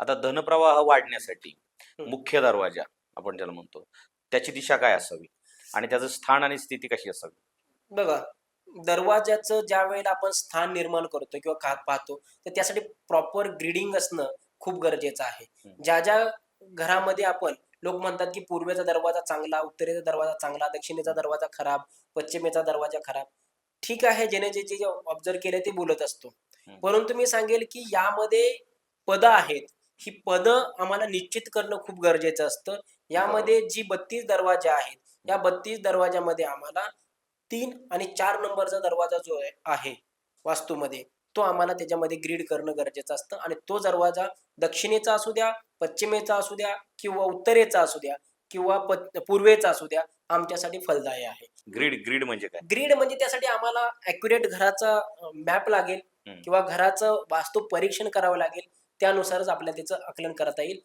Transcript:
आता धनप्रवाह वाढण्यासाठी. मुख्य दरवाजा आपण ज्याला म्हणतो त्याची दिशा काय असावी आणि त्याचं स्थान आणि स्थिती कशी असावी बघा दरवाजाचं ज्या वेळेला आपण स्थान निर्माण करतो किंवा का पाहतो तर त्यासाठी प्रॉपर ग्रीडिंग असणं खूप गरजेचं आहे. ज्या ज्या घरामध्ये आपण लोक म्हणतात की पूर्वेचा दरवाजा चांगला उत्तरेचा दरवाजा चांगला दक्षिणेचा दरवाजा खराब पश्चिमेचा दरवाजा खराब ठीक आहे ज्याने जे जे ऑब्झर्व केले ते बोलत असतो. परंतु मी सांगेल की यामध्ये पदं आहेत ही पदं आम्हाला निश्चित करणं खूप गरजेचं असतं. यामध्ये जी बत्तीस दरवाजे आहेत या बत्तीस दरवाजामध्ये आम्हाला तीन आणि चार नंबरचा दरवाजा जो आहे- वास्तूमध्ये तो आम्हाला त्याच्यामध्ये ग्रीड करणं गरजेचं असतं आणि तो दरवाजा दक्षिणेचा असू द्या पश्चिमेचा असू द्या किंवा उत्तरेचा असू द्या किंवा पूर्वेचा असू द्या आमच्यासाठी फलदायी आहे. ग्रीड ग्रीड म्हणजे काय? ग्रीड म्हणजे त्यासाठी आम्हाला अॅक्युरेट घराचा मॅप लागेल. किंवा घराचं वास्तू परीक्षण करावं लागेल. त्यानुसारच आपल्याला त्याचं आकलन करता येईल.